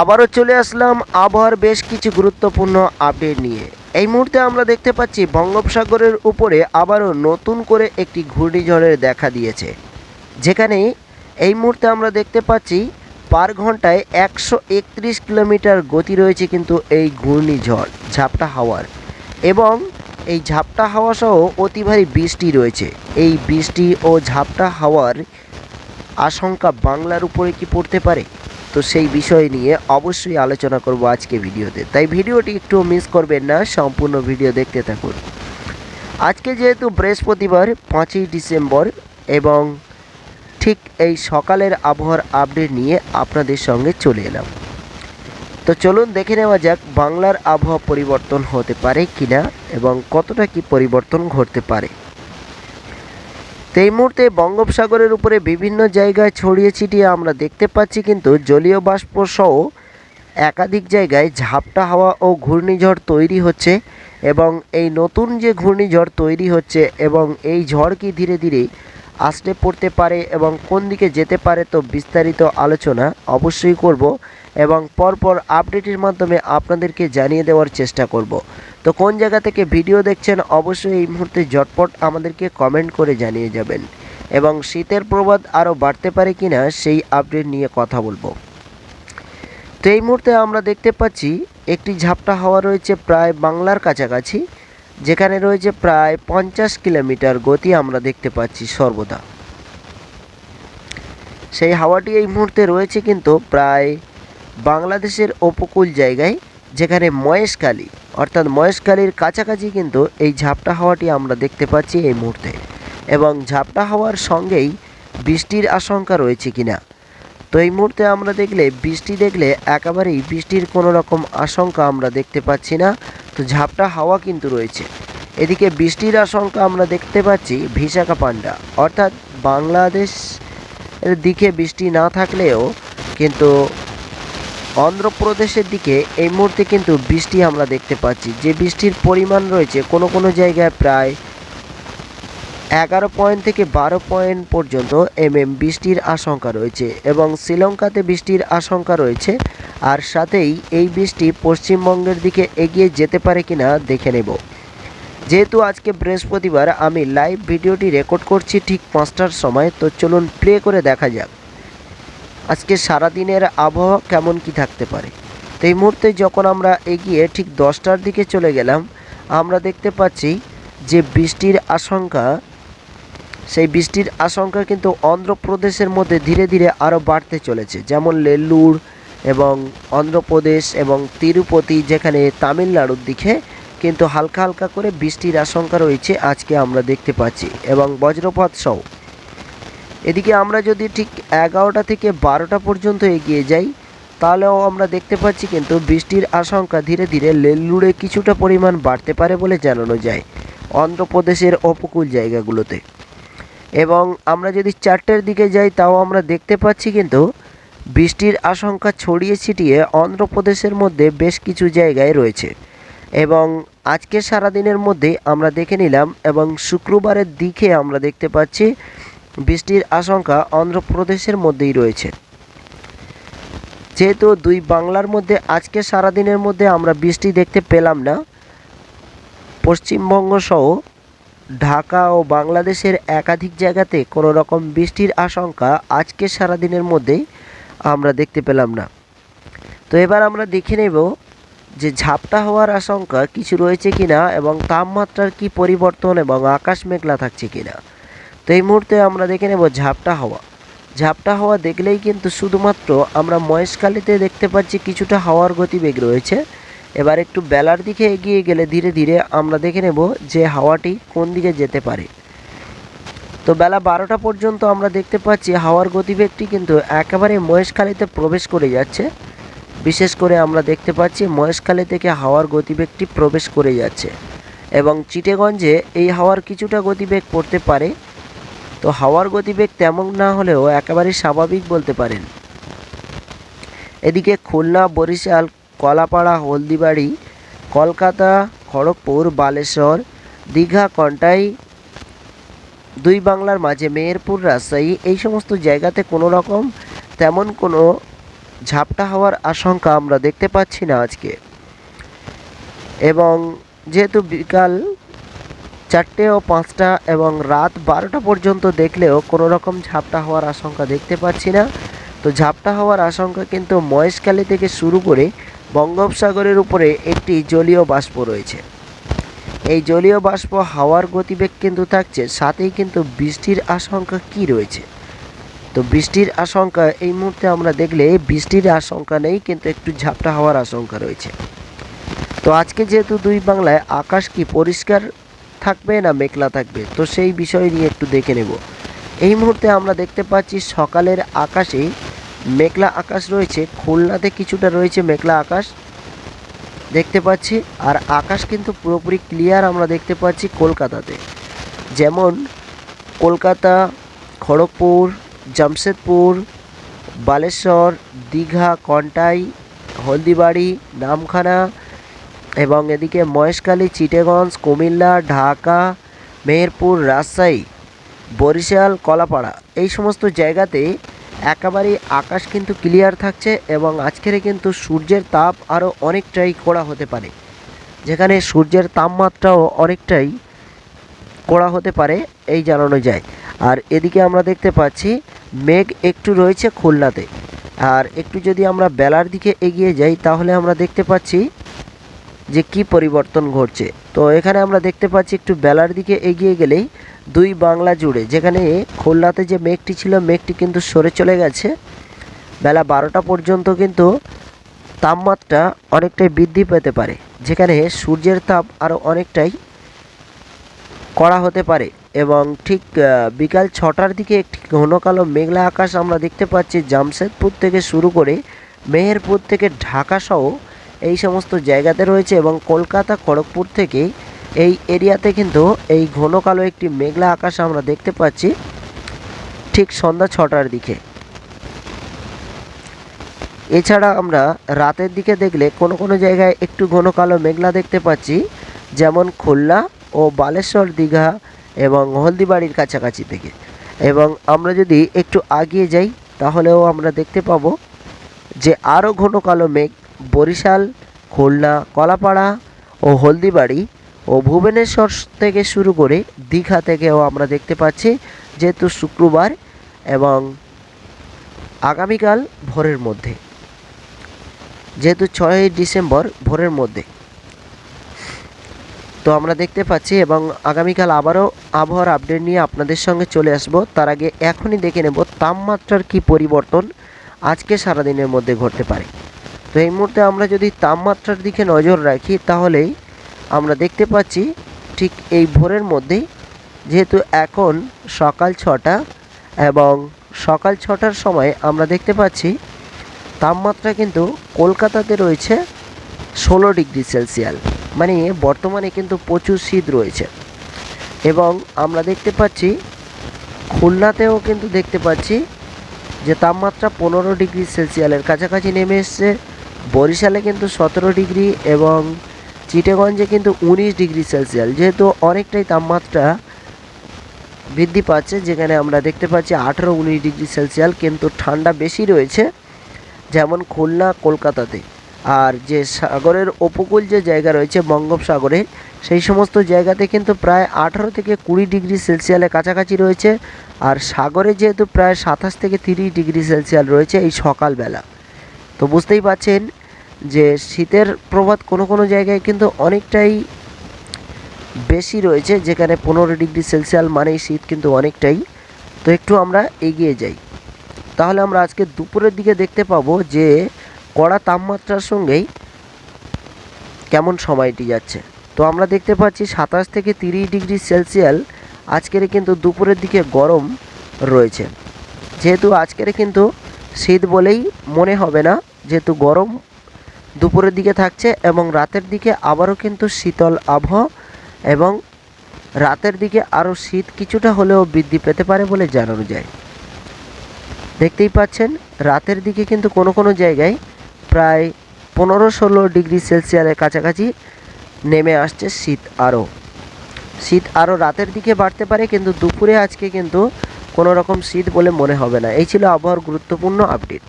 আবারও চলে আসলাম আবহাওয়ার বেশ কিছু গুরুত্বপূর্ণ আপডেট নিয়ে। এই মুহূর্তে আমরা দেখতে পাচ্ছি বঙ্গোপসাগরের উপরে আবারও নতুন করে একটি ঘূর্ণিঝড়ের দেখা দিয়েছে। যেখানে এই মুহূর্তে আমরা দেখতে পাচ্ছি পার ঘন্টায় একশো একত্রিশ কিলোমিটার গতি রয়েছে কিন্তু এই ঘূর্ণিঝড়, ঝাপটা হাওয়ার। এবং এই ঝাপটা হাওয়া সহ অতি ভারী বৃষ্টি রয়েছে। এই বৃষ্টি ও ঝাপটা হাওয়ার আশঙ্কা বাংলার উপরে কি পড়তে পারে? তো সেই বিষয় নিয়ে অবশ্যই আলোচনা করব আজকে ভিডিওতে। তাই ভিডিওটি একটু মিস করবেন না, সম্পূর্ণ ভিডিও দেখতে থাকুন। আজকে যেহেতু বৃহস্পতিবার, পাঁচই ডিসেম্বর এবং ঠিক এই সকালের আবহাওয়ার আপডেট নিয়ে আপনাদের সঙ্গে চলে এলাম। তো চলুন দেখে নেওয়া যাক, বাংলার আবহাওয়া পরিবর্তন হতে পারে কিনা এবং কতটা কি পরিবর্তন ঘটতে পারে। এই মুহূর্তে বঙ্গোপসাগরের উপরে বিভিন্ন জায়গায় ছড়িয়ে ছিটিয়ে আমরা দেখতে পাচ্ছি কিন্তু জলীয় বাষ্প সহ একাধিক জায়গায় ঝাপটা হাওয়া ও ঘূর্ণিঝড় তৈরি হচ্ছে এবং এই নতুন যে ঘূর্ণিঝড় তৈরি হচ্ছে এবং এই ঝড় কি ধীরে ধীরে আসতে পড়তে পারে এবং কোন দিকে যেতে পারে তো বিস্তারিত আলোচনা অবশ্যই করব এবং পরপর আপডেটের মাধ্যমে আপনাদেরকে জানিয়ে দেওয়ার চেষ্টা করব। তো কোন জায়গা থেকে ভিডিও দেখছেন, অবশ্যই এই মুহূর্তে ঝটপট আমাদেরকে কমেন্ট করে জানিয়ে যাবেন। এবং শীতের প্রবাদ আরও বাড়তে পারে কিনা, সেই আপডেট নিয়ে কথা বলব। তো এই মুহূর্তে আমরা দেখতে পাচ্ছি, একটি ঝাপটা হাওয়া রয়েছে প্রায় বাংলার কাছাকাছি, যেখানে রয়েছে প্রায় পঞ্চাশ কিলোমিটার গতি আমরা দেখতে পাচ্ছি সর্বদা। সেই হাওয়াটি এই মুহূর্তে রয়েছে কিন্তু প্রায় বাংলাদেশের উপকূল জায়গায় যেখানে মহেশখালী অর্থাৎ মহেশখালীর কাছাকাছি কিন্তু এই ঝাপটা হাওয়াটি আমরা দেখতে পাচ্ছি এই মুহূর্তে। এবং ঝাপটা হাওয়ার সঙ্গেই বৃষ্টির আশঙ্কা রয়েছে কিনা। তো এই মুহূর্তে আমরা দেখলে, বৃষ্টি দেখলে একেবারেই বৃষ্টির কোনো রকম আশঙ্কা আমরা দেখতে পাচ্ছি না। তো ঝাপটা হাওয়া কিন্তু রয়েছে। এদিকে বৃষ্টির আশঙ্কা আমরা দেখতে পাচ্ছি ভিশাখাপান্ডা অর্থাৎ বাংলাদেশ এর দিকে বৃষ্টি না থাকলেও কিন্তু অন্ধ্রপ্রদেশের দিকে এই মুহূর্তে কিন্তু বৃষ্টি আমরা দেখতে পাচ্ছি। যে বৃষ্টির পরিমাণ রয়েছে কোনো কোনো জায়গায় প্রায় এগারো পয়েন্ট থেকে বারো পয়েন্ট পর্যন্ত এমএম বৃষ্টির আশঙ্কা রয়েছে এবং শ্রীলঙ্কাতে বৃষ্টির আশঙ্কা রয়েছে আর সাথেই এই বৃষ্টি পশ্চিমবঙ্গের দিকে এগিয়ে যেতে পারে কিনা দেখে নেব। যেহেতু আজকে বৃহস্পতিবার আমি লাইভ ভিডিওটি রেকর্ড করছি ঠিক পাঁচটার সময়, তো চলুন প্লে করে দেখা যাক। আজকে সারাদিনের আবহাওয়া কেমন কি থাকতে পারে? তো এই মুহূর্তে যখন আমরা এগিয়ে ঠিক দশটার দিকে চলে গেলাম, আমরা দেখতে পাচ্ছি যে বৃষ্টির আশঙ্কা, সেই বৃষ্টির আশঙ্কা কিন্তু অন্ধ্রপ্রদেশের মধ্যে ধীরে ধীরে আরও বাড়তে চলেছে। যেমন লেল্লুর এবং অন্ধ্রপ্রদেশ এবং তিরুপতি, যেখানে তামিলনাড়ুর দিকে কিন্তু হালকা হালকা করে বৃষ্টির আশঙ্কা রয়েছে, আজকে আমরা দেখতে পাচ্ছি এবং বজ্রপাত সহ এদিকে আমরা যদি ঠিক এগারোটা থেকে বারোটা পর্যন্ত এগিয়ে যাই, তাহলেও আমরা দেখতে পাচ্ছি কিন্তু বৃষ্টির আশঙ্কা ধীরে ধীরে লেল্লুড়ে কিছুটা পরিমাণ বাড়তে পারে বলে জানানো যায় অন্ধ্রপ্রদেশের উপকূল জায়গাগুলোতে। এবং আমরা যদি চারটের দিকে যাই, তাও আমরা দেখতে পাচ্ছি কিন্তু বৃষ্টির আশঙ্কা ছড়িয়ে ছিটিয়ে অন্ধ্রপ্রদেশের মধ্যে বেশ কিছু জায়গায় রয়েছে। এবং আজকে সারাদিনের মধ্যে আমরা দেখে নিলাম এবং শুক্রবারের দিকে আমরা দেখতে পাচ্ছি বৃষ্টির আশঙ্কা অন্ধ্রপ্রদেশের মধ্যেই রয়েছে। যেহেতু দুই বাংলার মধ্যে আজকে সারাদিনের মধ্যে আমরা বৃষ্টি দেখতে পেলাম না, পশ্চিমবঙ্গ সহ ঢাকা ও বাংলাদেশের একাধিক জায়গাতে কোনো রকম বৃষ্টির আশঙ্কা আজকে সারাদিনের মধ্যেই আমরা দেখতে পেলাম না। তো এবার আমরা দেখে নেব যে ঝাপটা হওয়ার আশঙ্কা কিছু রয়েছে কিনা এবং তাপমাত্রার কি পরিবর্তন এবং আকাশ মেঘলা থাকছে কিনা। তো এই মুহূর্তে আমরা দেখে নেব ঝাপটা হাওয়া। ঝাপটা হাওয়া দেখলেই কিন্তু শুধুমাত্র আমরা মহেশখালীতে দেখতে পাচ্ছি কিছুটা হাওয়ার গতিবেগ রয়েছে। এবার একটু বেলার দিকে এগিয়ে গেলে ধীরে ধীরে আমরা দেখে নেব যে হাওয়াটি কোন দিকে যেতে পারে। তো বেলা বারোটা পর্যন্ত আমরা দেখতে পাচ্ছি হাওয়ার গতিবেগটি কিন্তু একেবারে মহেশখালীতে প্রবেশ করে যাচ্ছে। বিশেষ করে আমরা দেখতে পাচ্ছি মহেশখালী থেকে হাওয়ার গতিবেগটি প্রবেশ করে যাচ্ছে। এবং চিটেগঞ্জে এই হাওয়ার কিছুটা গতিবেগ পড়তে পারে। তো হাওয়ার গতিবেগ তেমন না হলেও একেবারে স্বাভাবিক বলতে পারেন। এদিকে খুলনা, বরিশাল, কলাপাড়া, হলদিবাড়ি, কলকাতা, খড়গপুর, বালেশ্বর, দীঘা, কন্টাই, দুই বাংলার মাঝে মেহেরপুর, রাজশাহী এই সমস্ত জায়গাতে কোনো রকম তেমন কোনো ঝাপটা হওয়ার আশঙ্কা আমরা দেখতে পাচ্ছি না আজকে। এবং যেহেতু বিকাল চারটে ও পাঁচটা এবং রাত বারোটা পর্যন্ত দেখলেও কোনো রকম ঝাপটা হওয়ার আশঙ্কা দেখতে পাচ্ছি না। তো ঝাপটা হওয়ার আশঙ্কা কিন্তু মহেশখালী থেকে শুরু করে বঙ্গোপসাগরের উপরে একটি জলীয় বাষ্প রয়েছে। এই জলীয় বাষ্প হাওয়ার গতিবেগ কিন্তু থাকছে, সাথেই কিন্তু বৃষ্টির আশঙ্কা কি রয়েছে? তো বৃষ্টির আশঙ্কা এই মুহূর্তে আমরা দেখলে বৃষ্টির আশঙ্কা নেই, কিন্তু একটু ঝাপটা হওয়ার আশঙ্কা রয়েছে। তো আজকে যেহেতু দুই বাংলায় আকাশ কি পরিষ্কার থাকবে না, মেঘলা থাকবে? তো সেই বিষয় নিয়ে একটু দেখে নেব। এই মুহূর্তে আমরা দেখতে পাচ্ছি সকালের আকাশে মেঘলা আকাশ রয়েছে। খুলনাতে কিছুটা রয়েছে মেঘলা আকাশ দেখতে পাচ্ছি। আর আকাশ কিন্তু পুরোপুরি ক্লিয়ার আমরা দেখতে পাচ্ছি কলকাতাতে। যেমন কলকাতা, খড়গপুর, জামশেদপুর, বালেশ্বর, দীঘা, কন্টাই, হলদিবাড়ি, নামখানা এবং এদিকে মহেশখালী, চিটেগঞ্জ, কুমিল্লা, ঢাকা, মেহেরপুর, রাজশাহী, বরিশাল, কলাপাড়া এই সমস্ত জায়গাতে একেবারেই আকাশ কিন্তু ক্লিয়ার থাকছে এবং আজকের কিন্তু সূর্যের তাপ আরও অনেকটাই কড়া হতে পারে। যেখানে সূর্যের তাপমাত্রাও অনেকটাই কড়া হতে পারে এই জানানো যায়। আর এদিকে আমরা দেখতে পাচ্ছি মেঘ একটু রয়েছে খুলনাতে। আর একটু যদি আমরা বেলার দিকে এগিয়ে যাই, তাহলে আমরা দেখতে পাচ্ছি যে কি পরিবর্তন ঘটছে। তো এখানে আমরা দেখতে পাচ্ছি একটু বেলার দিকে এগিয়ে গেলেই দুই বাংলা জুড়ে। যেখানে খুলনাতে যে মেঘটি ছিল, মেঘটি কিন্তু সরে চলে গেছে। বেলা বারোটা পর্যন্ত কিন্তু তাপমাত্রা অনেকটাই বৃদ্ধি পেতে পারে। যেখানে সূর্যের তাপ আরও অনেকটাই কড়া হতে পারে এবং ঠিক বিকাল ছটার দিকে একটি ঘন কালো মেঘলা আকাশ আমরা দেখতে পাচ্ছি। জামশেদপুর থেকে শুরু করে মেহেরপুর থেকে ঢাকা সহ এই সমস্ত জায়গাতে রয়েছে এবং কলকাতা, খড়গপুর থেকে এই এরিয়াতে কিন্তু এই ঘন কালো একটি মেঘলা আকাশ আমরা দেখতে পাচ্ছি ঠিক সন্ধ্যা ছটার দিকে। এছাড়া আমরা রাতের দিকে দেখলে কোনো কোনো জায়গায় একটু ঘন কালো মেঘলা দেখতে পাচ্ছি, যেমন খুলনা ও বালেশ্বর দীঘা এবং হলদিবাড়ির কাছাকাছি থেকে। এবং আমরা যদি একটু আগিয়ে যাই, তাহলেও আমরা দেখতে পাবো যে আরও ঘন কালো মেঘ বরিশাল, খুলনা, কলাপাড়া ও হলদিবাড়ি ও ভুবনেশ্বর থেকে শুরু করে দীঘা থেকেও আমরা দেখতে পাচ্ছি যেহেতু শুক্রবার এবং আগামীকাল ভোরের মধ্যে। যেহেতু ছয়ই ডিসেম্বর ভোরের মধ্যে। তো আমরা দেখতে পাচ্ছি এবং আগামীকাল আবারও আবহাওয়ার আপডেট নিয়ে আপনাদের সঙ্গে চলে আসব। তার আগে এখনই দেখে নেব তাপমাত্রার কি পরিবর্তন আজকে সারাদিনের মধ্যে ঘটতে পারে। তো এই মুহূর্তে আমরা যদি তাপমাত্রার দিকে নজর রাখি, তাহলেই আমরা দেখতে পাচ্ছি ঠিক এই ভোরের মধ্যেই যেহেতু এখন সকাল ছটা এবং সকাল ছটার সময় আমরা দেখতে পাচ্ছি তাপমাত্রা কিন্তু কলকাতাতে রয়েছে ষোলো ডিগ্রি সেলসিয়াল মানে বর্তমানে কিন্তু প্রচুর শীত রয়েছে। এবং আমরা দেখতে পাচ্ছি, খুলনাতেও কিন্তু দেখতে পাচ্ছি যে তাপমাত্রা পনেরো ডিগ্রি সেলসিয়ালের কাছাকাছি নেমে এসছে। বরিশালে কিন্তু সতেরো ডিগ্রি এবং চিটেগঞ্জে কিন্তু উনিশ ডিগ্রি সেলসিয়াল যেহেতু অনেকটাই তাপমাত্রা বৃদ্ধি পাচ্ছে, যেখানে আমরা দেখতে পাচ্ছি আঠেরো উনিশ ডিগ্রি সেলসিয়াল কিন্তু ঠান্ডা বেশি রয়েছে যেমন খুলনা, কলকাতাতে। আর যে সাগরের উপকূল যে জায়গা রয়েছে বঙ্গোপসাগরে, সেই সমস্ত জায়গাতে কিন্তু প্রায় আঠারো থেকে কুড়ি ডিগ্রি সেলসিয়ালের কাছাকাছি রয়েছে। আর সাগরে যেহেতু প্রায় সাতাশ থেকে তিরিশ ডিগ্রি সেলসিয়াল রয়েছে এই সকালবেলা। তো বুঝতেই পাচ্ছেন যে শীতের প্রভাব কোনো কোনো জায়গায় কিন্তু অনেকটাই বেশি রয়েছে, যেখানে পনেরো ডিগ্রি সেলসিয়াল মানেই শীত কিন্তু অনেকটাই। তো একটু আমরা এগিয়ে যাই। তাহলে আমরা আজকে দুপুরের দিকে দেখতে পাবো যে কড়া তাপমাত্রার সঙ্গেই কেমন সময়টি যাচ্ছে। তো আমরা দেখতে পাচ্ছি সাতাশ থেকে তিরিশ ডিগ্রি সেলসিয়াল আজকের কিন্তু দুপুরের দিকে গরম রয়েছে। যেহেতু আজকের কিন্তু শীত বলেই মনে হবে না, যেহেতু গরম দুপুরের দিকে থাকছে এবং রাতের দিকে আবারও কিন্তু শীতল আবহাওয়া এবং রাতের দিকে আরও শীত কিছুটা হলেও বৃদ্ধি পেতে পারে বলে জানানো যায় দেখতেই পাচ্ছেন, রাতের দিকে কিন্তু কোনো কোনো জায়গায় প্রায় পনেরো ষোলো ডিগ্রি সেলসিয়ালের কাছাকাছি নেমে আসছে শীত আরও। শীত আরও রাতের দিকে বাড়তে পারে, কিন্তু দুপুরে আজকে কিন্তু কোনো রকম শীত বলে মনে হবে না। এই ছিল আবহাওয়ার গুরুত্বপূর্ণ আপডেট